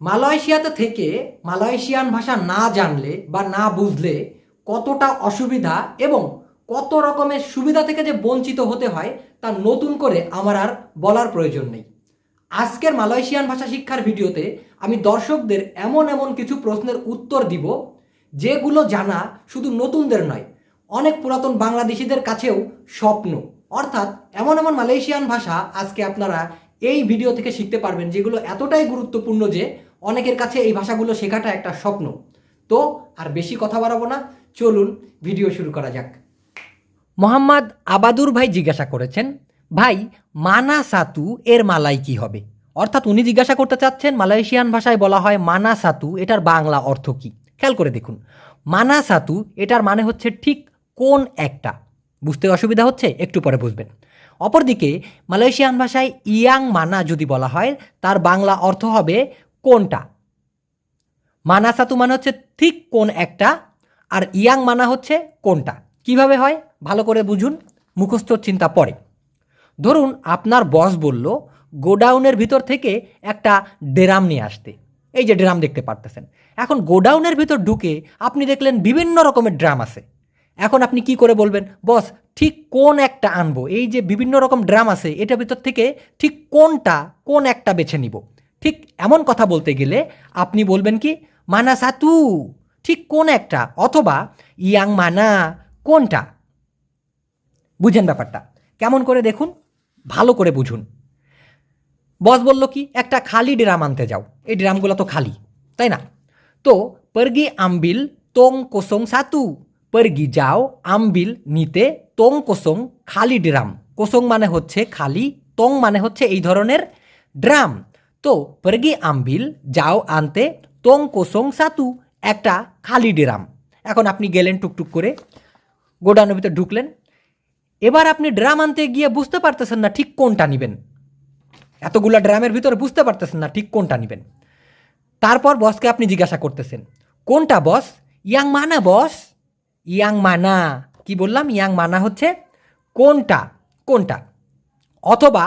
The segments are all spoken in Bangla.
মালয়েশিয়াতে থেকে মালয়েশিয়ান ভাষা না জানলে বা না বুঝলে কতটা অসুবিধা এবং কত রকমের সুবিধা থেকে যে বঞ্চিত হতে হয় তা নতুন করে আমার আর বলার প্রয়োজন নেই। আজকের মালয়েশিয়ান ভাষা শিক্ষার ভিডিওতে আমি দর্শকদের এমন এমন কিছু প্রশ্নের উত্তর দিব, যেগুলো জানা শুধু নতুনদের নয়, অনেক পুরাতন বাংলাদেশিদের কাছেও স্বপ্ন। অর্থাৎ এমন এমন মালয়েশিয়ান ভাষা আজকে আপনারা এই ভিডিও থেকে শিখতে পারবেন, যেগুলো এতটাই গুরুত্বপূর্ণ যে অনেকের কাছে এই ভাষাগুলো শেখাটা একটা স্বপ্ন। তো আর বেশি কথা বাড়াবো না, চলুন ভিডিও শুরু করা যাক। মোহাম্মদ আবাদুর ভাই জিজ্ঞাসা করেছেন, ভাই মানা সাতু এর মালাই কি হবে? অর্থাৎ উনি জিজ্ঞাসা করতে চাচ্ছেন, মালয়েশিয়ান ভাষায় বলা হয় মানা সাতু এটার বাংলা অর্থ কি? খেয়াল করে দেখুন মানা সাতু এটার মানে হচ্ছে ঠিক কোন একটা। বুঝতে অসুবিধা হচ্ছে? একটু পরে বুঝবেন। অপরদিকে, মালয়েশিয়ান ভাষায় ইয়াং মানা যদি বলা হয়, তার বাংলা অর্থ হবে কোনটা? মানা সাতু মানে হচ্ছে ঠিক কোন একটা, আর ইয়াং মানা হচ্ছে কোনটা? কীভাবে হয়? ভালো করে বুঝুন, মুখস্থ চিন্তা পড়ে ধরুন আপনার বস বলল, গোডাউনের ভিতর থেকে একটা ড্রাম নিয়ে আসতে। এই যে ড্রাম দেখতে পারতেছেন। এখন গোডাউনের ভিতর ঢুকে আপনি দেখলেন বিভিন্ন রকমের ড্রাম আছে। এখন আপনি কি করে বলবেন, বস, ঠিক কোন একটা আনব? এই যে বিভিন্ন রকম ড্রাম আছে, এটার ভিতর থেকে ঠিক কোনটা, কোন একটা বেছে নিব? ঠিক এমন কথা বলতে গেলে আপনি বলবেন কি, মানা সাতু। ঠিক কোন একটা, অথবা, ইয়াং মানা। কোনটা? বুঝেন ব্যাপারটা। কেমন করে দেখুন? ভালো করে বুঝুন। বস বলল কি, একটা খালি ড্রাম আনতে যাও। এই ড্রামগুলো তো খালি, তাই না? তো, পরগি আমবিল তোং কোসং সাতু। পরগি যাও, আমবিল নিতে তোং কোসং খালি ড্রাম। কোসং মানে হচ্ছে খালি, তোং মানে হচ্ছে এই ধরনের ড্রাম। তো পরগি আমবিল যাও আনতে তোং কোসং সাতু একটা খালি ড্রাম। এখন আপনি গেলেন টুকটুক করে, গোডাউনের ভিতরে ঢুকলেন। এবার আপনি ড্রাম আনতে গিয়ে বুঝতে পারতেছেন না ঠিক কোনটা নেবেন। এতগুলা ড্রামের ভিতরে বুঝতে পারতেছেন না ঠিক কোনটা নেবেন। তারপর বসকে আপনি জিজ্ঞাসা করতেছেন, কোনটা বস ইয়াং মানা বস ইয়াং মানা। কি বললাম? ইয়াং মানা হচ্ছে কোনটা? কোনটা? অথবা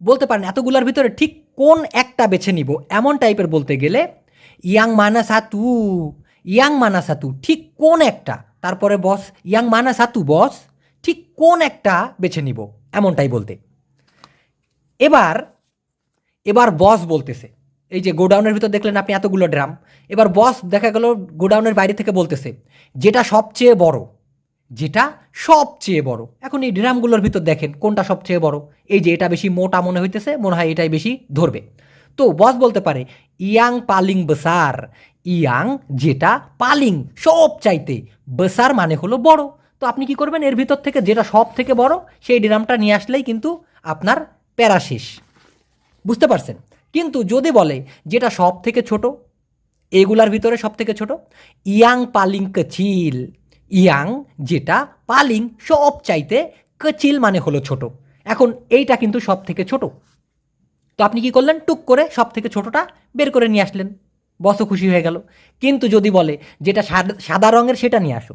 বলতে পারেন, এতগুলার ভিতরে ঠিক কোন একটা বেছে নিব? এমন টাইপের বলতে গেলে, ইয়াং মানা সাতু ইয়াং মানা সাতু ঠিক কোন একটা? তারপরে বস, ইয়াং মানা সাতু বস, ঠিক কোন একটা বেছে নিব? এমনটাই বলতে। এবার এবার বস বলতেছে। এই যে গোডাউনের ভিতর দেখলেন আপনি এতগুলো ড্রাম। এবার বস দেখা গেল গোডাউনের বাইরে থেকে বলতেছে, যেটা সবচেয়ে বড়। যেটা সবচেয়ে বড়। এখন এই ড্রামগুলোর ভিতর দেখেন কোনটা সবচেয়ে বড়। এই যে এটা বেশি মোটা মনে হইতেছে, মনে হয় এটাই বেশি ধরবে। তো বস বলতে পারে, ইয়াং পালিং বেসার। ইয়াং যেটা পালিং সব চাইতে বেসার মানে হলো বড়। তো আপনি কি করবেন, এর ভিতর থেকে যেটা সব থেকে বড়, সেই ড্রামটা নিয়ে আসলেই কিন্তু আপনার প্যারা শেষ। বুঝতে পারছেন? কিন্তু যদি বলে যেটা সব থেকে ছোট, এগুলার ভিতরে সব থেকে ছোট, ইয়াং পালিং কচিল। ইয়াং, যেটা পালিং, সব চাইতে কচিল মানে হলো ছোট। এখন এইটা কিন্তু সব থেকে ছোট। তো আপনি কি করলেন? টুক করে সব থেকে ছোটটা বের করে নিয়ে আসলেন। বসও খুশি হয়ে গেল। কিন্তু যদি বলে যেটা সাদা- রঙের সেটা নিয়ে আসো।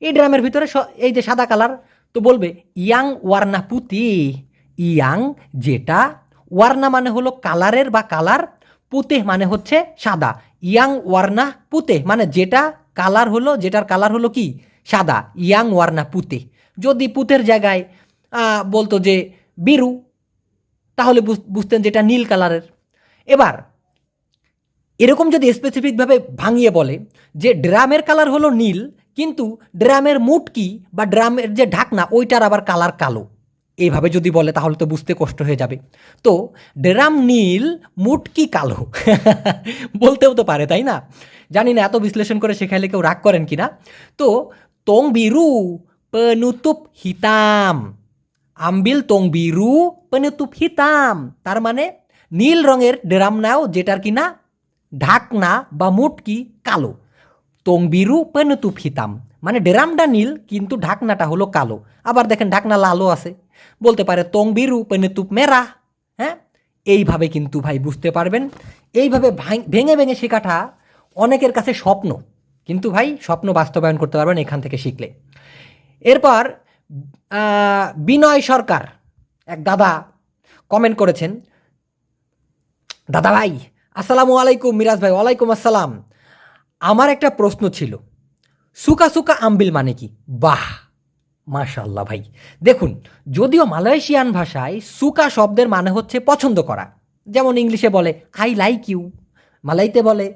এই ড্রামের ভিতরে এই যে সাদা কালার, তো বলবে ইয়াং ওয়ার্না পুতি ইয়াং, যেটা ওয়ার্না মানে হলো কালারের বা কালার, পুতে মানে হচ্ছে সাদা। ইয়াং ওয়ার্না পুতে মানে যেটা কালার হলো, যেটার কালার হলো কি? সাদা, ইয়াং ওয়ার্না পুতে। যদি পুতের জায়গায় বলতো যে বিরু, তাহলে বুঝ- বুঝতেন যেটা নীল কালারের। এবার, এরকম যদি স্পেসিফিকভাবে ভাঙিয়ে বলে যে ড্রামের কালার হলো নীল, কিন্তু ড্রামের মুটকি বা ড্রামের যে ঢাকনা, ওইটার আবার কালার কালো। এইভাবে যদি বলে, তাহলে তো বুঝতে কষ্ট হয়ে যাবে। তো, ড্রাম নীল মুটকি কালো? বলতেও তো পারে, তাই না? জানি না, এত বিশ্লেষণ করে শেখাইলে কেউ রাগ করেন কিনা? তো তং বিরু পেনুতুপ হিতাম আম্বিল তং বিরু পেনুতুপ হিতাম তার মানে নীল রঙের ড্রাম নাও যেটার কিনা ঢাকনা বা মুটকি কালো তং বিরু পেনুতুপ হিতাম মানে ড্রামটা নীল কিন্তু ঢাকনাটা হলো কালো আবার দেখেন ঢাকনা লালও আছে বলতে পারে তং বিরু পেনুতুপ মেরা হ্যাঁ এইভাবে কিন্তু ভাই বুঝতে পারবেন এইভাবে ভেঙে ভেঙে শেখাটা অনেকের কাছে স্বপ্ন কিন্তু ভাই, স্বপ্ন বাস্তবায়ন করতে পারবেন এখান থেকে শিখলে। এরপর বিনয় সরকার, এক দাদা কমেন্ট করেছেন দাদা ভাই আসসালামু আলাইকুম মিরাজ ভাই, ওয়ালাইকুম আসসালাম। আমার একটা প্রশ্ন ছিল, সুকা সুকা আম্বিল মানে কি? বাহ! মাশাল্লাহ ভাই। দেখুন, যদিও মালয়েশিয়ান ভাষায় সুকা শব্দের মানে হচ্ছে পছন্দ করা। যেমন ইংলিশে বলে, আই লাইক ইউ। মালাইতে বলে,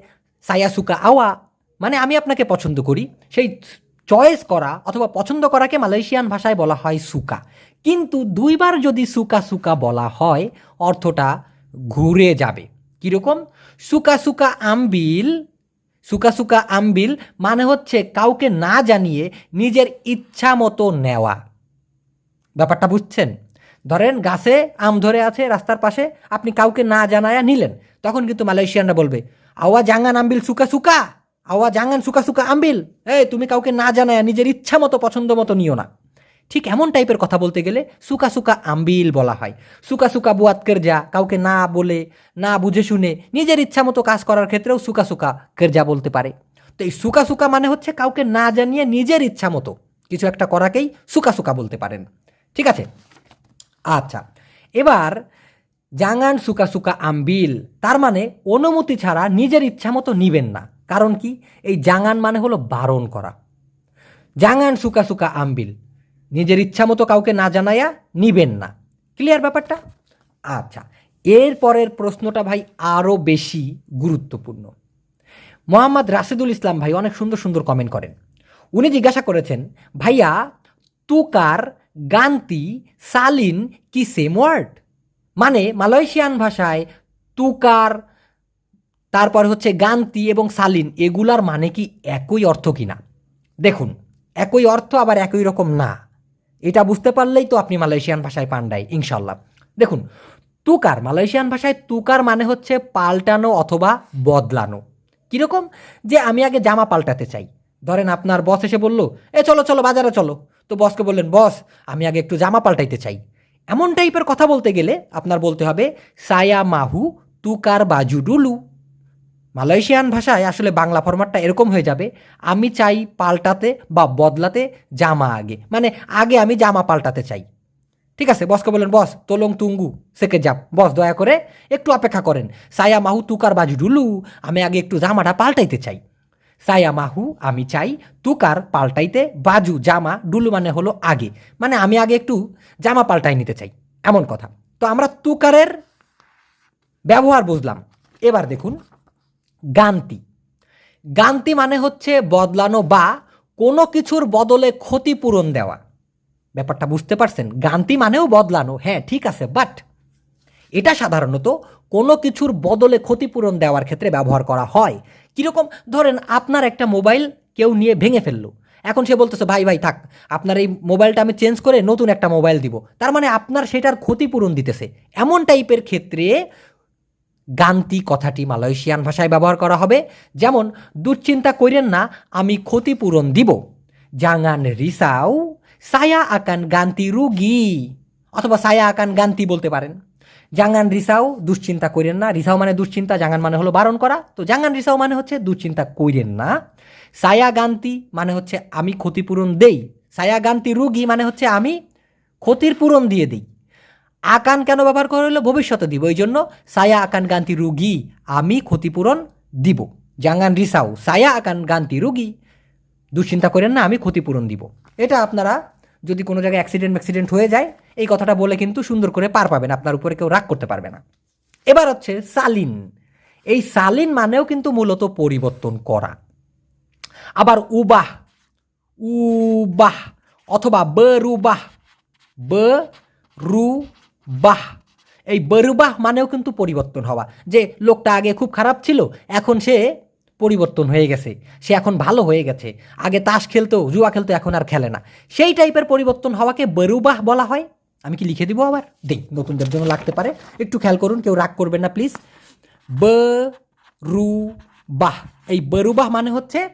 সায়া সুকা আওয়া। মানে আমি আপনাকে পছন্দ করি। সেই চয়েস করা অথবা পছন্দ করাকে মালয়েশিয়ান ভাষায় বলা হয় সুকা। কিন্তু দুইবার যদি সুকা সুকা বলা হয়, অর্থটা ঘুরে যাবে। কীরকম? সুকা সুকা আম্বিল, সুকা সুকা আম্বিল মানে হচ্ছে কাউকে না জানিয়ে নিজের ইচ্ছা মতো নেওয়া। ব্যাপারটা বুঝছেন? ধরেন গাছে আম ধরে আছে রাস্তার পাশে, আপনি কাউকে না জানায়া নিলেন, তখন কিন্তু মালয়েশিয়ানরা বলবে, আওয়া জাঙ্গান আম্বিল সুকা সুকা। আওয়া জাঙ্গান সুকা সুকা আম্বিল। এই, তুমি কাউকে না জানায় নিজের ইচ্ছা মতো, পছন্দ মতো নিও না। ঠিক এমন টাইপের কথা বলতে গেলে সুকা সুকা আম্বিল বলা হয়। সুকা সুকা বুয়াত কেরজা কাউকে না বলে, না বুঝে শুনে নিজের ইচ্ছা মতো কাজ করার ক্ষেত্রেও সুকা সুকা কেরজা বলতে পারে। তো এই সুকা সুকা মানে হচ্ছে কাউকে না জানিয়ে নিজের ইচ্ছা মতো কিছু একটা করাকেই সুকা সুকা বলতে পারেন। ঠিক আছে? আচ্ছা এবার জাঙ্গান সুকা সুকা আম্বিল, তার মানে অনুমতি ছাড়া নিজের ইচ্ছা মতো নিবেন না। কারণ কি? এই জাঙ্গান মানে হলো বারণ করা। জাঙ্গান সুকা সুকা আম্বিল। নিজের ইচ্ছা মতো কাউকে না জানাইয়া নিবেন না। ক্লিয়ার ব্যাপারটা? আচ্ছা এর পরের প্রশ্নটা ভাই আরও বেশি গুরুত্বপূর্ণ। মোহাম্মদ রাশিদুল ইসলাম ভাই অনেক সুন্দর সুন্দর কমেন্ট করেন। উনি জিজ্ঞাসা করেছেন, ভাইয়া, তুকার গান্তি সালিন কি সেম ওয়ার্ড? মানে মালয়েশিয়ান ভাষায় তুকার তারপর হচ্ছে গান্তি এবং সালিন, এগুলার মানে কি একই অর্থ কিনা? দেখুন, একই অর্থ আবার একই রকম না। এটা বুঝতে পারলেই তো আপনি মালয়েশিয়ান ভাষায় পান্ডাই ইনশাল্লাহ দেখুন, তুকার, মালয়েশিয়ান ভাষায় তুকার মানে হচ্ছে পাল্টানো অথবা বদলানো। কীরকম? যে আমি আগে জামা পাল্টাতে চাই। ধরেন আপনার বস এসে বলল, এ, চলো চলো, বাজারে চলো। তো বসকে বললেন, বস, আমি আগে একটু জামা পাল্টাইতে চাই। এমন টাইপের কথা বলতে গেলে আপনার বলতে হবে, সায়া মাহু তুকার বাজু ডুলু। মালয়েশিয়ান ভাষায় আসলে বাংলা ফরম্যাটটা এরকম হয়ে যাবে, আমি চাই পাল্টাতে বা বদলাতে জামা আগে। মানে আগে আমি জামা পাল্টাতে চাই। ঠিক আছে, বসকে বললেন বস, তোলং তুঙ্গু, সেকে যাপ বস, দয়া করে একটু অপেক্ষা করেন। সায়া মাহু তুকার বাজু ডুলু, আমি আগে একটু জামাটা পাল্টাইতে চাই। সায়া মাহু, আমি চাই তুকার পাল্টাইতে বাজু জামা, ডুলু মানে হলো আগে। মানে আমি আগে একটু জামা পাল্টাই নিতে চাই। এমন কথা। তো আমরা তুকারের ব্যবহার বুঝলাম। এবার দেখুন গান্তি। গান্তি মানে হচ্ছে বদলানো বা কোনো কিছুর বদলে ক্ষতিপূরণ দেওয়া। ব্যাপারটা বুঝতে পারছেন? গান্তি মানেও বদলানো হ্যাঁ ঠিক আছে বাট এটা সাধারণত কোনো কিছুর বদলে ক্ষতিপূরণ দেওয়ার ক্ষেত্রে ব্যবহার করা হয়। কীরকম? ধরেন আপনার একটা মোবাইল কেউ নিয়ে ভেঙে ফেলল। এখন সে বলতেছে, ভাই ভাই, থাক, আপনার এই মোবাইলটা আমি চেঞ্জ করে নতুন একটা মোবাইল দিব। তার মানে আপনার সেটার ক্ষতিপূরণ দিতেছে। এমন টাইপের ক্ষেত্রে গান্তি কথাটি মালয়েশিয়ান ভাষায় ব্যবহার করা হবে। যেমন, দুশ্চিন্তা করেন না, আমি ক্ষতিপূরণ দিব। জাঙ্গান রিসাও, সায়া আকান গান্তি রুগী। অথবা, সায়া আকান গান্তি বলতে পারেন। জাঙ্গান রিসাও, দুশ্চিন্তা করেন না। রিসাও মানে দুশ্চিন্তা জাঙ্গান মানে হলো বারণ করা। তো জাঙ্গান রিসাও মানে হচ্ছে, দুশ্চিন্তা করেন না। সায়া গান্তি মানে হচ্ছে, আমি ক্ষতিপূরণ দেই। সায়া গান্তি রুগী মানে হচ্ছে, আমি ক্ষতির পূরণ দিয়ে দিই। আকান কেন ব্যবহার করা হলো? ভবিষ্যতে দিব। এই জন্য সায়া আকান গান্তি রুগী আমি ক্ষতিপূরণ দিব। জাঙ্গান রিসাও, সায়া আকান গান্তি রুগী, দুশ্চিন্তা করেন না, আমি ক্ষতিপূরণ দিব। এটা আপনারা যদি কোনো জায়গায় অ্যাক্সিডেন্ট ম্যাক্সিডেন্ট হয়ে যায়, এই কথাটা বলে কিন্তু সুন্দর করে পার পাবেন, আপনার উপরে কেউ রাগ করতে পারবে না। এবার হচ্ছে সালিন এই সালিন মানেও কিন্তু মূলত পরিবর্তন করা। আবার উবাহ উবাহ অথবা বরুবাহ ব রু বাহ! এই বরুবাহ মানেও কিন্তু পরিবর্তন হওয়া। যে লোকটা আগে খুব খারাপ ছিল, এখন সে পরিবর্তন হয়ে গেছে। সে এখন ভালো হয়ে গেছে। আগে তাস খেলতো জুয়া খেলতো এখন আর খেলে না। সেই টাইপের পরিবর্তন হওয়াকে বরুবাহ বলা হয়। আমি কি লিখে দিব আবার? দেই, নতুনদের জন্য লাগতে পারে। একটু খেয়াল করুন, কেউ রাগ করবেন না প্লিজ ব রু বাহ! এই বরুবাহ মানে হচ্ছে,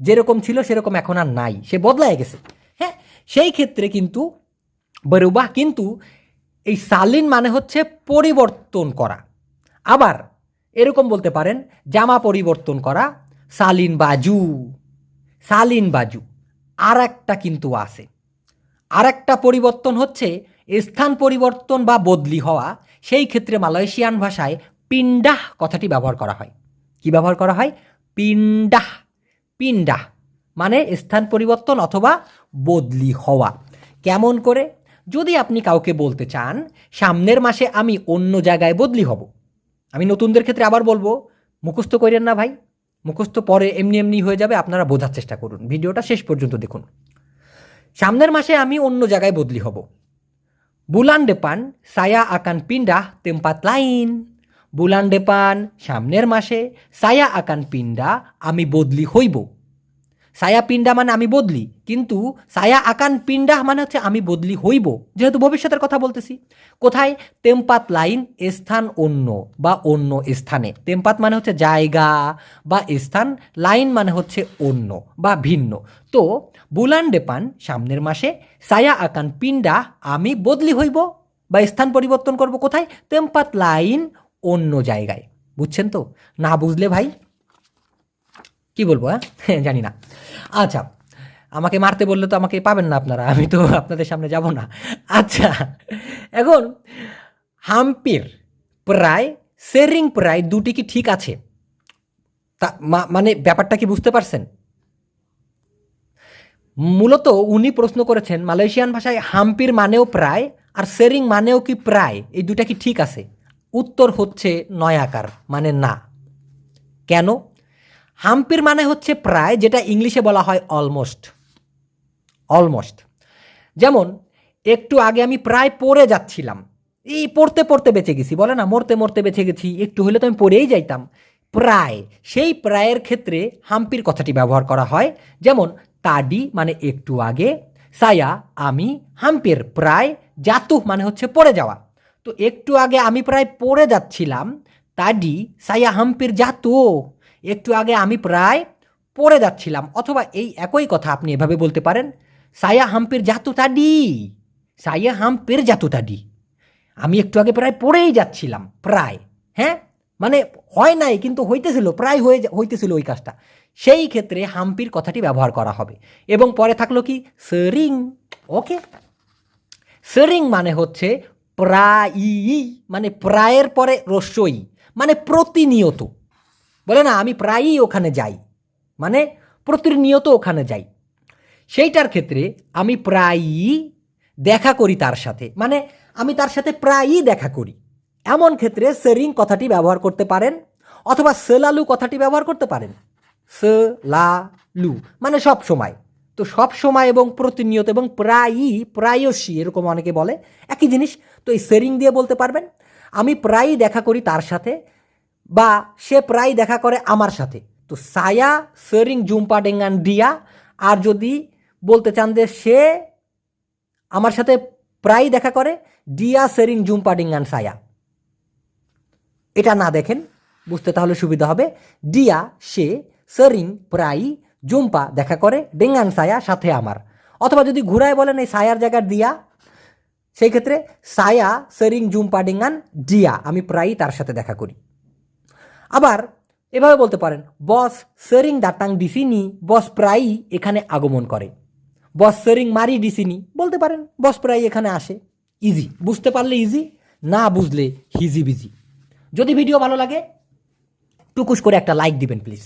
যেরকম ছিল সেরকম এখন আর নাই। সে বদলায় গেছে। হ্যাঁ সেই ক্ষেত্রে কিন্তু বরুবাহ কিন্তু এই সালিন মানে হচ্ছে পরিবর্তন করা। আবার এরকম বলতে পারেন, জামা পরিবর্তন করা, সালিন বাজু সালিন বাজু আর একটা কিন্তু আছে। আর একটা পরিবর্তন হচ্ছে স্থান পরিবর্তন বা বদলি হওয়া, সেই ক্ষেত্রে মালয়েশিয়ান ভাষায় পিণ্ডাহ কথাটি ব্যবহার করা হয়। কি ব্যবহার করা হয়? পিণ্ডাহ পিণ্ডাহ মানে স্থান পরিবর্তন অথবা বদলি হওয়া। কেমন করে? যদি আপনি কাউকে বলতে চান, সামনের মাসে আমি অন্য জায়গায় বদলি হব। আমি নতুনদের ক্ষেত্রে আবার বলব, মুখস্থ করেন না ভাই। মুখস্থ পরে এমনি এমনি হয়ে যাবে, আপনারা বোঝার চেষ্টা করুন। ভিডিওটা শেষ পর্যন্ত দেখুন। সামনের মাসে আমি অন্য জায়গায় বদলি হব। বুলান ডেপান saya akan pindah tempat lain. Bulan depan সামনের মাসে saya akan pindah আমি বদলি হইব। সায়া পিন্ডা মানে আমি বদলি। কিন্তু সায়া আকান পিন্ডা মানে হচ্ছে আমি বদলি হইব। যেহেতু ভবিষ্যতের কথা বলতেছি। কোথায়? তেমপাত লাইন স্থান অন্য বা অন্য স্থানে। তেমপাত মানে হচ্ছে জায়গা বা স্থান, লাইন মানে হচ্ছে অন্য বা ভিন্ন। তো বুলান ডেপান সামনের মাসে সায়া আকান পিন্ডা আমি বদলি হইব বা স্থান পরিবর্তন করব কোথায়? তেমপাত লাইন অন্য জায়গায়। বুঝছেন তো? না বুঝলে ভাই কি বলব হ্যাঁ? জানি না। আচ্ছা আমাকে মারতে বললে তো আমাকে পাবেন না আপনারা, আমি তো আপনাদের সামনে যাব না। আচ্ছা এখন হাম্পির প্রায়, সেরিং প্রায় দুটি কি ঠিক আছে? তা মানে ব্যাপারটা কি বুঝতে পারছেন? মূলত উনি প্রশ্ন করেছেন, মালয়েশিয়ান ভাষায় হাম্পির মানেও প্রায় আর সেরিং মানেও কি প্রায়, এই দুটা কি ঠিক আছে? উত্তর হচ্ছে নয়াকার মানে না। কেন? হাম্পির মানে হচ্ছে প্রায়, যেটা ইংলিশে বলা হয় অলমোস্ট অলমোস্ট যেমন, একটু আগে আমি প্রায় পড়ে যাচ্ছিলাম। এই পড়তে পড়তে বেঁচে গেছি, বলে না? মরতে মরতে বেঁচে গেছি, একটু হলে তো আমি পড়েই যাইতাম। প্রায়, সেই প্রায়ের ক্ষেত্রে হাম্পির কথাটি ব্যবহার করা হয়, যেমন, তাডি মানে একটু আগে, সায়া আমি, হাম্পির প্রায় জাতু মানে হচ্ছে পড়ে যাওয়া। তো একটু আগে আমি প্রায় পড়ে যাচ্ছিলাম, তাডি, সায়া হাম্পির জাতু একটু আগে আমি প্রায় পড়ে যাচ্ছিলাম, অথবা এই একই কথা আপনি এভাবে বলতে পারেন, সায়া হাম্পির জাতু তাডি সায়া হাম্পির জাতু তাডি আমি একটু আগে প্রায় পড়েই যাচ্ছিলাম, প্রায় হ্যাঁ? মানে হয় নাই, কিন্তু হইতেছিল, প্রায় হয়ে হইতেছিল ওই কাজটা। সেই ক্ষেত্রে হাম্পির কথাটি ব্যবহার করা হবে। এবং পরে থাকল কি? সেরিং ওকে? সেরিং মানে হচ্ছে প্রায়ই মানে প্রায়ের পরে রস্যই মানে প্রতিনিয়ত। বলে, না, আমি প্রায়ই ওখানে যাই। মানে প্রতিনিয়ত ওখানে যাই। সেইটার ক্ষেত্রে আমি প্রায়ই দেখা করি তার সাথে। মানে আমি তার সাথে প্রায়ই দেখা করি। এমন ক্ষেত্রে সেরিং কথাটি ব্যবহার করতে পারেন অথবা সেলালু কথাটি ব্যবহার করতে পারেন। সে লা লু মানে সব সময়। তো সব সময় এবং প্রতিনিয়ত এবং প্রায়ই প্রায়শই এরকম অনেকে বলে, একই জিনিস। তো এই সেরিং দিয়ে বলতে পারবেন, আমি প্রায়ই দেখা করি তার সাথে বা সে প্রায় দেখা করে আমার সাথে। তো সায়া, সেরিং, জুম্পা, ডেঙ্গান দিয়া আর যদি বলতে চান যে সে আমার সাথে প্রায় দেখা করে ডিয়া সেরিং, জুম্পা, ডিঙ্গান, সায়া। এটা না দেখেন, বুঝতে তাহলে সুবিধা হবে। ডিয়া সে, সেরিং প্রায় জুম্পা দেখা করে, ডেঙ্গান, সায়া সাথে আমার। অথবা যদি ঘুরায় বলেন এই সায়ার জায়গার দিয়া সেই ক্ষেত্রে সায়া, সেরিং, জুম্পা, ডিঙ্গান ডিয়া আমি প্রায়ই তার সাথে দেখা করি। আবার এভাবে বলতে পারেন, বস সেরিং দাতাং ডিসিনি বস প্রায়ই এখানে আগমন করে। বস সেরিং মারি ডিসিনি বলতে পারেন, বস প্রায়ই এখানে আসে। ইজি বুঝতে পারলে ইজি না বুঝলে হিজি বিজি যদি ভিডিও ভালো লাগে, টুকুস করে একটা লাইক দিবেন প্লিজ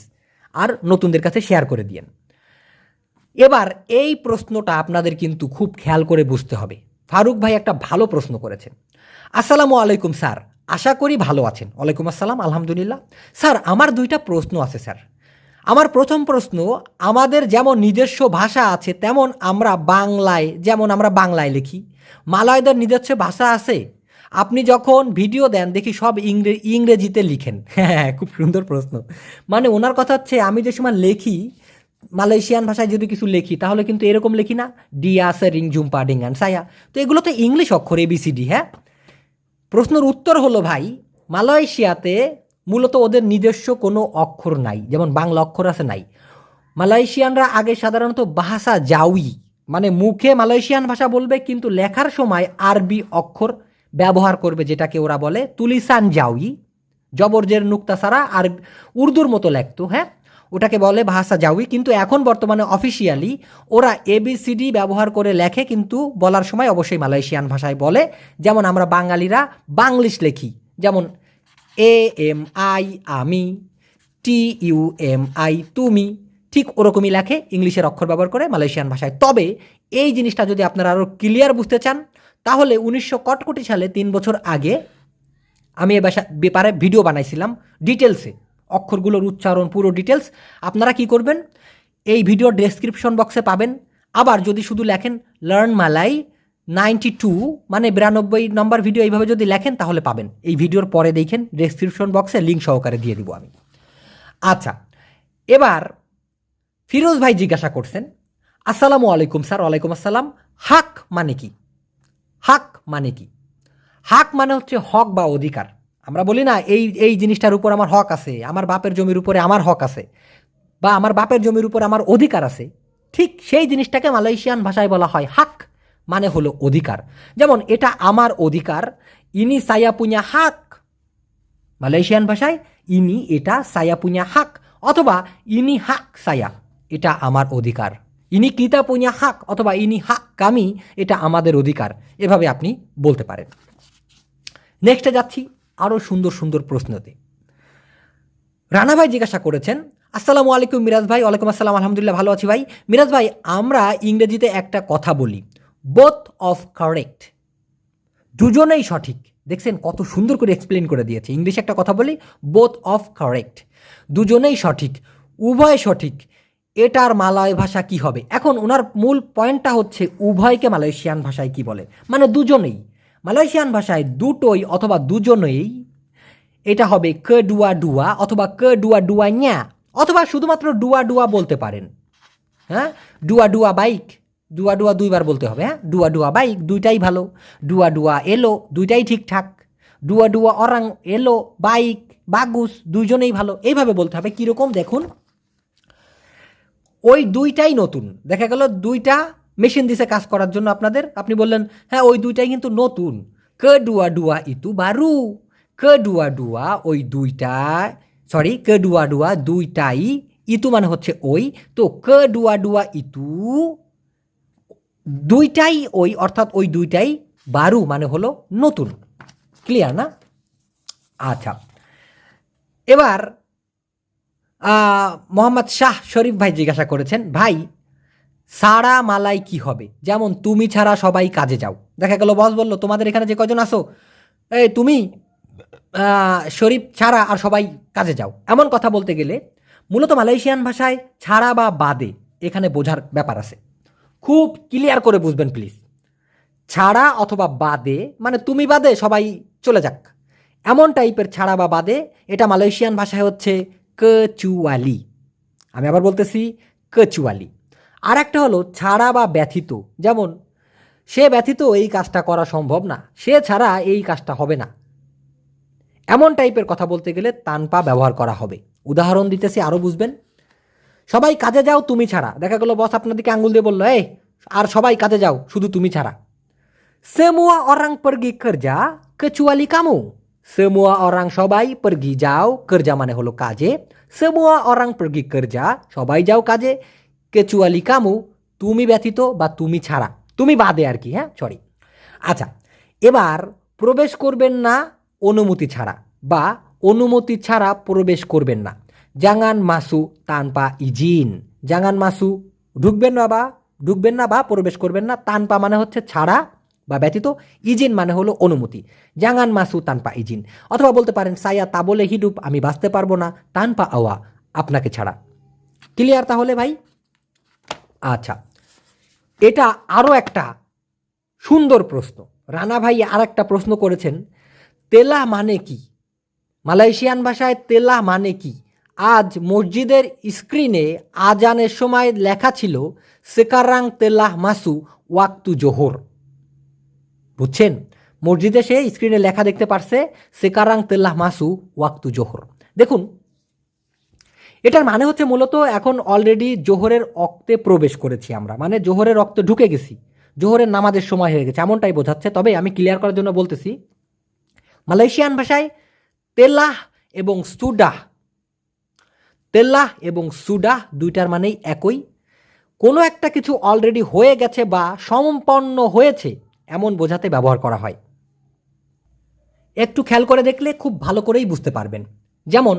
আর নতুনদের কাছে শেয়ার করে দিয়েন। এবার এই প্রশ্নটা আপনাদের কিন্তু খুব খেয়াল করে বুঝতে হবে। ফারুক ভাই একটা ভালো প্রশ্ন করেছেন। আসসালামু আলাইকুম, স্যার। আশা করি ভালো আছেন। ওয়ালাইকুম আসসালাম, আলহামদুলিল্লাহ। স্যার, আমার দুইটা প্রশ্ন আছে, স্যার। আমার প্রথম প্রশ্ন, আমাদের যেমন নিজস্ব ভাষা আছে, তেমন আমরা বাংলায়, যেমন আমরা বাংলায় লিখি। মালয়দের নিজস্ব ভাষা আছে? আপনি যখন ভিডিও দেন, দেখি সব ইংরে, ইংরেজিতে লিখেন। হ্যাঁ খুব সুন্দর প্রশ্ন। মানে ওনার কথা হচ্ছে, আমি যে সময় লেখি, মালয়েশিয়ান ভাষায় যদি কিছু লিখি, তাহলে কিন্তু এরকম লিখি না, ডিয়া সেরিং জুম্পা ডিঙ্গান সায়া। তো এগুলো তো ইংলিশ অক্ষর এবিসিডি হ্যাঁ? প্রশ্নের উত্তর হলো ভাই, মালয়েশিয়াতে মূলত ওদের নিজস্ব কোনো অক্ষর নাই, যেমন বাংলা অক্ষর আছে নাই। মালয়েশিয়ানরা আগে সাধারণত ভাষা জাউই মানে মুখে মালয়েশিয়ান ভাষা বলবে, কিন্তু লেখার সময় আরবি অক্ষর ব্যবহার করবে, যেটাকে ওরা বলে তুলিসান জাউই। জবরজের নুক্তা ছাড়া আর উর্দুর মতো লেখতো হ্যাঁ? ওটাকে বলে ভাষা জাউই, কিন্তু এখন বর্তমানে অফিসিয়ালি ওরা এবিসিডি ব্যবহার করে লেখে, কিন্তু বলার সময় অবশ্যই মালয়েশিয়ান ভাষায় বলে। যেমন আমরা বাঙালিরা বাংলিশ লেখি, যেমন এ এম আই আমি টি ইউ এম আই তুমি, ঠিক ওরকমই লেখে, ইংলিশের অক্ষর ব্যবহার করে মালয়েশিয়ান ভাষায়। তবে এই জিনিসটা যদি আপনারা আরও ক্লিয়ার বুঝতে চান, তাহলে উনিশশো কটকটি সালে তিন বছর আগে আমি এ ব্যাপারে ভিডিও বানাইছিলাম ডিটেলসে অক্ষরগুলোর উচ্চারণ, পুরো ডিটেলস আপনারা কি করবেন? এই ভিডিওর ডেসক্রিপশন বক্সে পাবেন। আবার যদি শুধু লেখেন লার্ন মালাই নাইনটি টু মানে বিরানব্বই নম্বর ভিডিও এইভাবে যদি লেখেন, তাহলে পাবেন। এই ভিডিওর পরে দেখেন ডেসক্রিপশন বক্সে লিঙ্ক সহকারে দিয়ে দিব আমি। আচ্ছা এবার ফিরোজ ভাই জিজ্ঞাসা করছেন, আসসালামু আলাইকুম স্যার, ওয়ালাইকুম আসসালাম। হাক মানে কি? হাক মানে কি? হাক মানে হচ্ছে হক বা অধিকার। আমরা বলি না, এই এই জিনিসটার উপর আমার হক আছে, আমার বাপের জমির উপরে আমার হক আছে, বা আমার বাপের জমির উপর আমার অধিকার আছে, ঠিক সেই জিনিসটাকে মালয়েশিয়ান ভাষায় বলা হয় হাক মানে হলো অধিকার। যেমন, এটা আমার অধিকার, ইনি সায়া পুña হাক, মালয়েশিয়ান ভাষায়, ইনি এটা সায়া পুña হাক, অথবা ইনি হাক সায়া, এটা আমার অধিকার। ইনি কিতা পুña হাক, অথবা ইনি হাক কামি, এটা আমাদের অধিকার, এভাবে আপনি বলতে পারেন। নেক্সটে যাচ্ছি। আরও সুন্দর সুন্দর প্রশ্নতে রানা ভাই জিজ্ঞাসা করেছেন, আসসালামু আলাইকুম মিরাজ ভাই, ওয়ালাইকুম আসসালাম, আলহামদুলিল্লাহ, ভালো আছি ভাই। মিরাজ ভাই, আমরা ইংরেজিতে একটা কথা বলি বোথ অফ কারেক্ট দুজনেই সঠিক। দেখছেন কত সুন্দর করে এক্সপ্লেন করে দিয়েছে। ইংলিশে একটা কথা বলি বোথ অফ কারেক্ট দুজনেই সঠিক, উভয় সঠিক। এটার মালয় ভাষা কি হবে? এখন ওনার মূল পয়েন্টটা হচ্ছে উভয়কে মালয়েশিয়ান ভাষায় কি বলে? মানে দুজনেই। মালয়েশিয়ান ভাষায় দুটোই অথবা দুজনেই, এটা হবে ক ডুয়া ডুয়া অথবা ক ডুয়া ডুয়া ন্যা অথবা শুধুমাত্র ডুয়া ডুয়া বলতে পারেন। হ্যাঁ? ডুয়া ডুয়া বাইক, ডুয়া ডুয়া দুইবার বলতে হবে হ্যাঁ? ডুয়া ডুয়া বাইক, দুইটাই ভালো। ডুয়া ডুয়া এলো, দুইটাই ঠিকঠাক। ডুয়া ডুয়া অরাং এলো, বাইক, বাগুস, দুইজনেই ভালো। এইভাবে বলতে হবে, কীরকম দেখুন। ওই দুইটাই নতুন। দেখা গেল দুইটা মেশিন দিছে কাজ করার জন্য আপনাদের? আপনি বললেন হ্যাঁ ওই দুইটাই কিন্তু নতুন। ক ডুয়া ডুয়া ইতু বারু। ক ডুয়া ডুয়া ওই দুইটা সরি ক ডুয়া ডুয়া দুইটাই, ইতু মানে হচ্ছে ওই। তো ক ডুয়া ডুয়া ইতু দুইটাই ওই, অর্থাৎ ওই দুইটাই বারু মানে হলো নতুন। ক্লিয়ার না? আচ্ছা। এবার মোহাম্মদ শাহ শরীফ ভাই জিজ্ঞাসা করেছেন, ভাই সারা মালাই কি হবে? যেমন তুমি ছাড়া সবাই কাজে যাও। দেখা গেল বস বলল, তোমাদের এখানে যে কজন আসো এই, তুমি শরীফ ছাড়া আর সবাই কাজে যাও। এমন কথা বলতে গেলে মূলত মালয়েশিয়ান ভাষায় ছাড়া বা বাদে এখানে বোঝার ব্যাপার আছে। খুব ক্লিয়ার করে বুঝবেন প্লিজ ছাড়া অথবা বাদে মানে তুমি বাদে, সবাই চলে যাক। এমন টাইপের ছাড়া বা বাদে, এটা মালয়েশিয়ান ভাষায় হচ্ছে কচুয়ালি আমি আবার বলতেছি কচুয়ালি আর একটা হলো ছাড়া বা ব্যথিত। যেমন, সে ব্যথিত এই কাজটা করা সম্ভব না, সে ছাড়া এই কাজটা হবে না। এমন টাইপের কথা বলতে গেলে তানপা ব্যবহার করা হবে। উদাহরণ দিতেছি আরও বুঝবেন। সবাই কাজে যাও, তুমি ছাড়া। দেখা গেলো বস আপনার দিকে আঙ্গুল দিয়ে বলল, এই, আর সবাই কাজে যাও, শুধু তুমি ছাড়া। Semua orang pergi kerja kecuali kamu. Semua orang সবাই pergi যাও kerja মানে হলো কাজে। Semua orang pergi kerja সবাই যাও কাজে। কেচুয়ালি কামু, তুমি ব্যতীত বা তুমি ছাড়া। তুমি বাদে আর কি হ্যাঁ? সরি আচ্ছা এবার প্রবেশ করবেন না অনুমতি ছাড়া বা অনুমতি ছাড়া প্রবেশ করবেন না। জাঙ্গান মাসু তানপা ইজিন। জাঙ্গান মাসু, ঢুকবেন না বা, ঢুকবেন না বা প্রবেশ করবেন না। তানপা মানে হচ্ছে ছাড়া বা ব্যতীত ইজিন মানে হলো অনুমতি। জাঙ্গান মাসু তানপা ইজিন। অথবা বলতে পারেন, সায়া তা বলে হিডুপ, আমি বাঁচতে পারব না। তানপা আওয়া, আপনাকে ছাড়া। ক্লিয়ার তাহলে ভাই? আচ্ছা এটা আরও একটা সুন্দর প্রশ্ন। রানা ভাই আর একটা প্রশ্ন করেছেন, তেলা মানে কি? মালয়েশিয়ান ভাষায় তেলা মানে কি? আজ মসজিদের স্ক্রিনে আজানের সময় লেখা ছিল, সেকারাং তেলাহ মাসু ওয়াক্তু জোহর। বুঝছেন? মসজিদে সে স্ক্রিনে লেখা দেখতে পারছে, সেকারাং তেল্লাহ মাসু ওয়াক্তু জোহর। দেখুন এটার মানে হচ্ছে মূলত এখন অলরেডি জোহরের অক্তে প্রবেশ করেছি আমরা। মানে জোহরের রক্তে ঢুকে গেছি। জোহরের নামাজের সময় হয়ে গেছে। এমনটাই বোঝাচ্ছে। তবে আমি ক্লিয়ার করার জন্য বলতেছি, মালয়েশিয়ান ভাষায় তেলাহ এবং সুডাহ তেল্লাহ এবং সুডাহ দুইটার মানেই একই। কোনো একটা কিছু অলরেডি হয়ে গেছে বা সম্পন্ন হয়েছে, এমন বোঝাতে ব্যবহার করা হয়। একটু খেয়াল করে দেখলে খুব ভালো করেই বুঝতে পারবেন। যেমন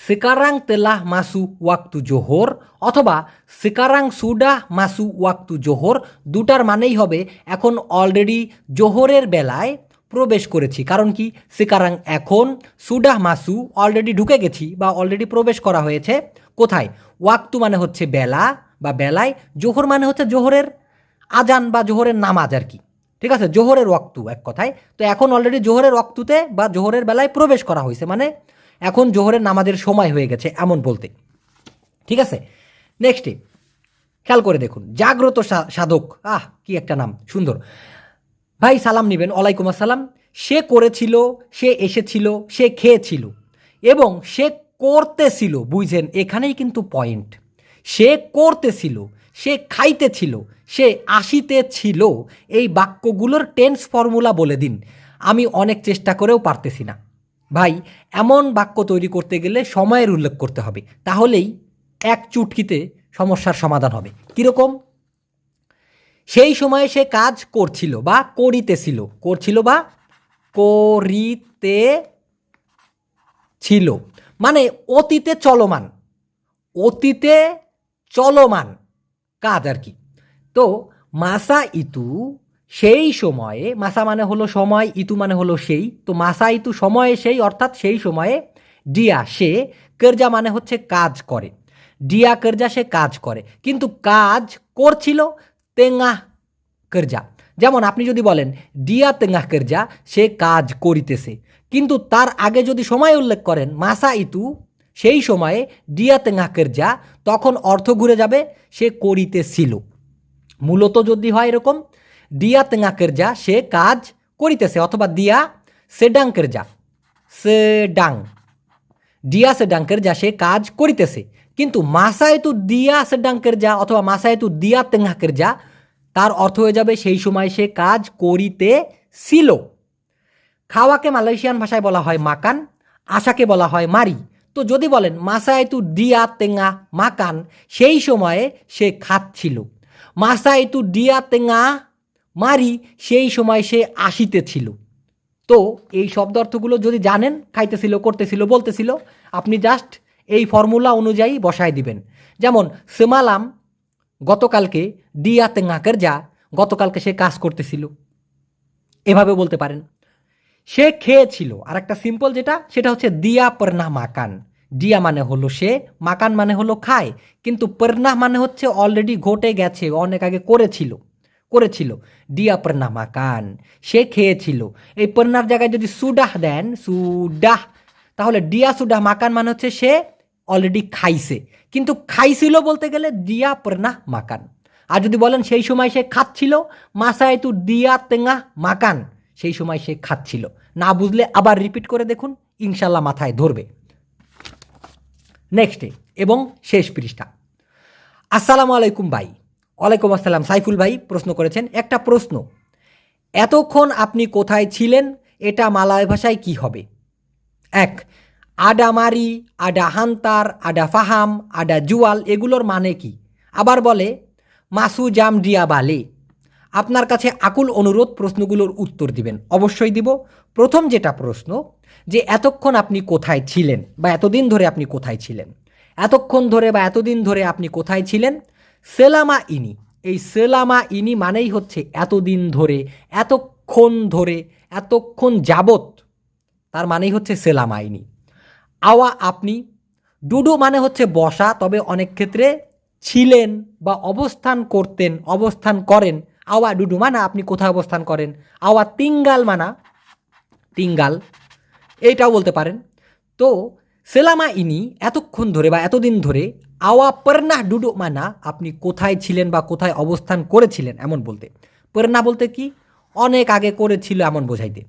সিকারাং তেলাহ মাসু ওয়াক্তু জোহর অথবা সিকারাং সুডাহ মাসু ওয়াক্তু জোহর দুটার মানেই হবে, এখন অলরেডি জোহরের বেলায় প্রবেশ করেছি। কারণ কি? সিকারাং এখন সুডাহ মাসু অলরেডি ঢুকে গেছি বা অলরেডি প্রবেশ করা হয়েছে। কোথায়? ওয়াক্তু মানে হচ্ছে বেলা বা বেলায় জোহর মানে হচ্ছে জোহরের আজান বা জোহরের নামাজ আর কি। ঠিক আছে? জোহরের ওয়াক্তু এক কথায়। তো এখন অলরেডি জোহরের ওয়াক্তুতে বা জোহরের বেলায় প্রবেশ করা হয়েছে। মানে এখন জোহরের নামাজের সময় হয়ে গেছে এমন বলতে। ঠিক আছে? নেক্সটে খেয়াল করে দেখুন, জাগ্রত সাধক, আহ, কি একটা নাম, সুন্দর। ভাই, সালাম নেবেন, ওয়ালাইকুম আসসালাম। সে করেছিল, সে এসেছিল, সে খেয়েছিল এবং সে করতেছিল বুঝছেন এখানেই কিন্তু পয়েন্ট সে করতেছিল, সে খাইতেছিল, সে আসিতে ছিল এই বাক্যগুলোর টেন্স ফর্মুলা বলে দিন। আমি অনেক চেষ্টা করেও পারতেছি না। ভাই, এমন বাক্য তৈরি করতে গেলে সময়ের উল্লেখ করতে হবে। তাহলেই এক চুটকিতে সমস্যার সমাধান হবে। কীরকম? সেই সময়ে সে কাজ করছিল বা করিতেছিল। করছিল বা করিতে ছিল মানে অতীতে চলমান। অতীতে চলমান কাজ আর কি। তো মাসা ইতু সেই সময়ে, মাসা মানে হলো সময়, ইতু মানে হলো সেই। তো মাসা ইতু সময়ে সেই, অর্থাৎ সেই সময়ে ডিয়া সে কেরজা মানে হচ্ছে কাজ করে। ডিয়া কেরজা সে কাজ করে। কিন্তু কাজ করছিল তেঙ্গা কেরজা। যেমন আপনি যদি বলেন ডিয়া তেঙ্গা কেরজা, সে কাজ করিতেছে। কিন্তু তার আগে যদি সময় উল্লেখ করেন, মাসা ইতু সেই সময়ে ডিয়া তেঙ্গা কেরজা, তখন অর্থ ঘুরে যাবে, সে করিতেছিল। মূলত যদি হয় এরকম ডিয়া তেঙ্গা কেরজা সে কাজ করিতেছে অথবা দিয়া সে সেডাং কেরজা সেডাং ডিয়া সেডাঙ্কের যা সে কাজ করিতেছে কিন্তু মাসায়তু দিয়া সেডাঙ্কের যা অথবা মাসায়তু দিয়া তেঙ্গাকের যা তার অর্থ হয়ে যাবে সেই সময় সে কাজ করিতে ছিল খাওয়াকে মালয়েশিয়ান ভাষায় বলা হয় মাকান আশাকে বলা হয় মারি তো যদি বলেন মাসায়তু দিয়া তেঙ্গা মাকান সেই সময়ে সে খাচ্ছিল মাসায়তু দিয়া তেঙ্গা মারি সেই সময় সে আসিতেছিল। তো এই শব্দ অর্থগুলো যদি জানেন, খাইতেছিল, করতেছিল, বলতেছিল, আপনি জাস্ট এই ফর্মুলা অনুযায়ী বসায় দিবেন। যেমন, সেমালাম গতকালকে ডিয়া তেঙ্গাকের যা, গতকালকে সে কাজ করতেছিল। এভাবে বলতে পারেন। সে খেয়েছিল। আর একটা সিম্পল যেটা, সেটা হচ্ছে দিয়া পর্না মাকান। ডিয়া মানে হলো সে, মাকান মানে হলো খায়। কিন্তু পর্না মানে হচ্ছে অলরেডি ঘটে গেছে, অনেক আগে করেছিল। করেছিল। ডিয়া পর্না মাকান সে খেয়েছিল। এই পর্নার জায়গায় যদি সুডাহ দেন, সুডাহ, তাহলে ডিয়া সুডাহ মাকান মানে হচ্ছে সে অলরেডি খাইছে। কিন্তু খাইছিল বলতে গেলে দিয়া পর্না মাকান। আর যদি বলেন সেই সময় সে খাচ্ছিল মাসায় তু দিয়া তেঙ্গা মাকান, সেই সময় সে খাচ্ছিল। না বুঝলে আবার রিপিট করে দেখুন ইনশাল্লাহ মাথায় ধরবে। নেক্সটে এবং শেষ পৃষ্ঠা। আসসালামু আলাইকুম ভাই। ওয়ালাইকুম আসসালাম। সাইফুল ভাই প্রশ্ন করেছেন, একটা প্রশ্ন, এতক্ষণ আপনি কোথায় ছিলেন, এটা মালয় ভাষায় কি হবে? এক, আডা মারি, আডা হান্তার, আডা ফাহাম, আডা জুয়াল, এগুলোর মানে কি? আবার বলে, মাসু জাম ডিয়া বালে। আপনার কাছে আকুল অনুরোধ, প্রশ্নগুলোর উত্তর দিবেন। অবশ্যই দিব। প্রথম যেটা প্রশ্ন, যে এতক্ষণ আপনি কোথায় ছিলেন বা এতদিন ধরে আপনি কোথায় ছিলেন? এতক্ষণ ধরে বা এতদিন ধরে আপনি কোথায় ছিলেন? সেলামা ইনি এই সেলামা ইনি মানেই হচ্ছে এতদিন ধরে, এতক্ষণ ধরে, এতক্ষণ যাবত তার মানেই হচ্ছে সেলামা ইনি আওয়া আপনি, ডুডু মানে হচ্ছে বসা, তবে অনেক ক্ষেত্রে ছিলেন বা অবস্থান করতেন, অবস্থান করেন। আওয়া ডুডু মানা, আপনি কোথায় অবস্থান করেন? আওয়া তিঙ্গাল মানা, তিঙ্গাল, এইটাও বলতে পারেন। তো সেলামা ইনি এতক্ষণ ধরে বা এতদিন ধরে, আওয়া পর্না ডুডু মানা আপনি কোথায় ছিলেন বা কোথায় অবস্থান করেছিলেন এমন বলতে। পর্না বলতে কি? অনেক আগে করেছিল এমন বোঝাইতে।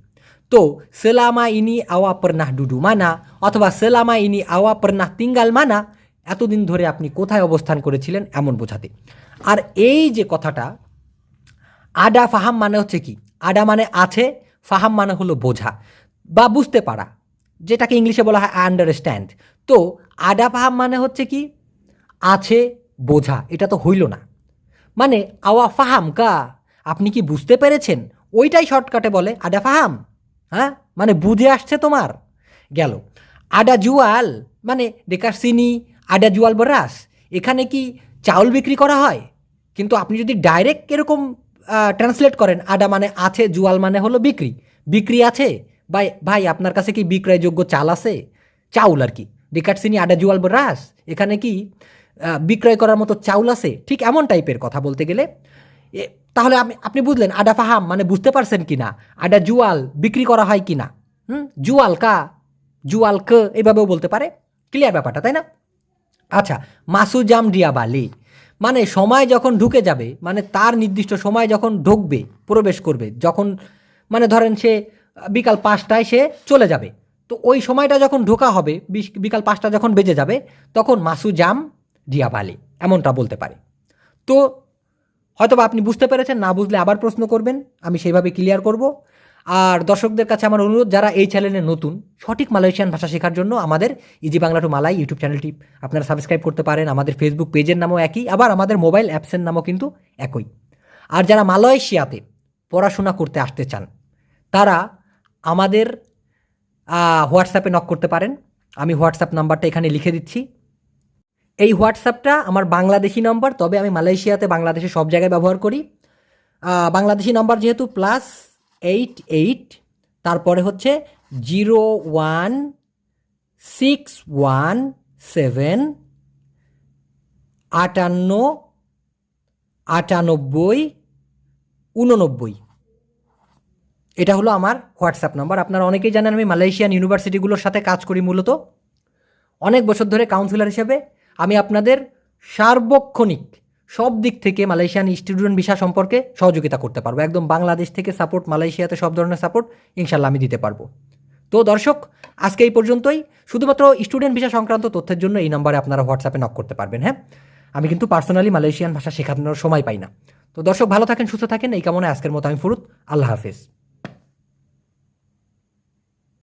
তো, সেলামা ইনি আওয়া পর্নাহ ডুডু মানা অথবা সেলামা ইনি আওয়া পর্নাহ তিঙ্গাল মানা এতদিন ধরে আপনি কোথায় অবস্থান করেছিলেন এমন বোঝাতে। আর এই যে কথাটা, আডা ফাহাম মানে হচ্ছে কি? আডা মানে আছে, ফাহাম মানে হলো বোঝা। বা বুঝতে পারা। যেটাকে ইংলিশে বলা হয় আন্ডারস্ট্যান্ড তো আডা ফাহাম মানে হচ্ছে কি? আছে, বোঝা, এটা তো হইল না। মানে আওয়া ফাহাম কা, আপনি কি বুঝতে পেরেছেন? ওইটাই শর্টকাটে বলে আডা ফাহাম হ্যাঁ? মানে বুঝে আসছে তোমার। গেল। আডা জুয়াল মানে ডেকার চিনি আডা জুয়াল বরাস, এখানে কি চাউল বিক্রি করা হয়? কিন্তু আপনি যদি ডাইরেক্ট এরকম ট্রান্সলেট করেন আডা মানে আছে, জুয়াল মানে হলো বিক্রি। বিক্রি আছে ভাই ভাই, আপনার কাছে কি বিক্রয়যোগ্য চাল আছে? চাউল আর কি। ডেকার চিনি আডা জুয়াল বরাস এখানে কি বিক্রয় করার মতো চাউল আছে? ঠিক এমন টাইপের কথা বলতে গেলে। তাহলে আপনি আপনি বুঝলেন আডা ফাহাম মানে বুঝতে পারছেন কি না আডা জুয়াল, বিক্রি করা হয় কি না হুম? জুয়াল কা? জুয়াল ক? এইভাবেও বলতে পারে। ক্লিয়ার ব্যাপারটা, তাই না? আচ্ছা মাসুজাম ডিয়াবালি মানে সময় যখন ঢুকে যাবে মানে তার নির্দিষ্ট সময় যখন ঢুকবে, প্রবেশ করবে, যখন মানে ধরেন সে বিকাল পাঁচটায় সে চলে যাবে। তো ওই সময়টা যখন ঢোকা হবে বিকাল পাঁচটা যখন বেজে যাবে, তখন মাসুজাম ডিয়াবালি এমনটা বলতে পারে। তো হয়তোবা আপনি বুঝতে পেরেছেন, না বুঝলে আবার প্রশ্ন করবেন, আমি সেইভাবে ক্লিয়ার করব। আর দর্শকদের কাছে আমার অনুরোধ, যারা এই চ্যানেলে নতুন, সঠিক মালয়েশিয়ান ভাষা শেখার জন্য আমাদের easy Bangla to Malay YouTube চ্যানেলটি আপনারা সাবস্ক্রাইব করতে পারেন। আমাদের ফেসবুক পেজের নামও একই, আবার আমাদের মোবাইল অ্যাপসের নামও কিন্তু একই। আর যারা মালয়েশিয়াতে পড়াশোনা করতে আসতে চান, তারা আমাদের হোয়াটসঅ্যাপে নক করতে পারেন। আমি হোয়াটসঅ্যাপ নাম্বারটা এখানে লিখে দিচ্ছি। এই হোয়াটসঅ্যাপটা আমার বাংলাদেশি নম্বর তবে আমি মালয়েশিয়াতে বাংলাদেশে সব জায়গায় ব্যবহার করি। বাংলাদেশি নাম্বার যেহেতু প্লাস এইট এইট তারপরে হচ্ছে zero one six one seven আটান্ন আটানব্বই উননব্বই। এটা হলো আমার হোয়াটসঅ্যাপ নাম্বার। আপনারা অনেকেই জানেন আমি মালয়েশিয়ান ইউনিভার্সিটিগুলোর সাথে কাজ করি মূলত। অনেক বছর ধরে কাউন্সিলর হিসেবে আমি আপনাদের সার্বক্ষণিক সব দিক থেকে মালয়েশিয়ান স্টুডেন্ট ভিসা সম্পর্কে সহযোগিতা করতে পারব। একদম বাংলাদেশ থেকে সাপোর্ট, মালয়েশিয়াতে সব ধরনের সাপোর্ট ইনশাল্লাহ আমি দিতে পারব। তো দর্শক, আজকে এই পর্যন্তই। শুধুমাত্র স্টুডেন্ট ভিসা সংক্রান্ত তথ্যের জন্য এই নম্বরে আপনারা হোয়াটসঅ্যাপে নক করতে পারবেন হ্যাঁ? আমি কিন্তু পার্সোনালি মালয়েশিয়ান ভাষা শেখানোর সময় পাই না। তো দর্শক, ভালো থাকেন, সুস্থ থাকেন। এই কামনে আজকের মতো আমি ফুরুত। আল্লাহ হাফিজ।